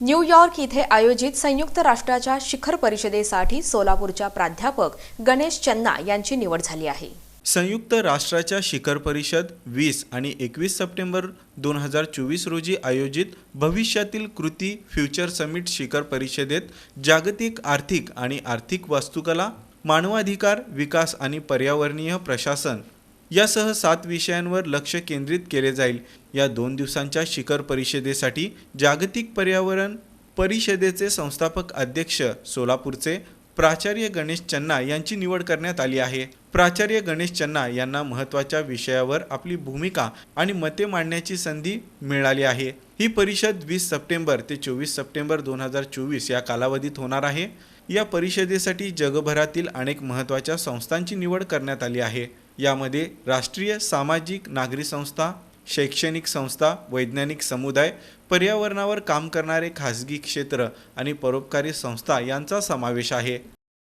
New York इथे आयोजित संयुक्त राष्ट्राच्या शिखर परिषदेसाठी सोलापूरच्या प्राध्यापक गणेश चन्ना यांची निवड झाली आहे. संयुक्त राष्ट्राच्या शिखर परिषद वीस आणि एकवीस सप्टेंबर दोन हजार चोवीस रोजी आयोजित भविष्यातील कृती फ्युचर समिट शिखर परिषदेत जागतिक आर्थिक आणि आर्थिक वास्तुकला मानवाधिकार विकास आणि पर्यावरणीय प्रशासन यासह सात विषयांवर लक्ष केंद्रित केले जाईल. या दोन दिवसांच्या शिखर परिषदेसाठी जागतिक पर्यावरण परिषदेचे संस्थापक अध्यक्ष सोलापूरचे प्राचार्य गणेश चन्ना यांची निवड करण्यात आली आहे. प्राचार्य गणेश चन्ना यांना महत्त्वाच्या विषयावर आपली भूमिका आणि मते मांडण्याची संधी मिळाली आहे. ही परिषद वीस सप्टेंबर ते चोवीस सप्टेंबर दोन हजार चोवीस या कालावधीत होणार आहे. या परिषदेसाठी जगभरातील अनेक महत्त्वाच्या संस्थांची निवड करण्यात आली आहे. यामध्ये राष्ट्रीय सामाजिक नागरी संस्था शैक्षणिक संस्था वैज्ञानिक समुदाय पर्यावरणावर काम करणारे खाजगी क्षेत्र आणि परोपकारी संस्था यांचा समावेश आहे.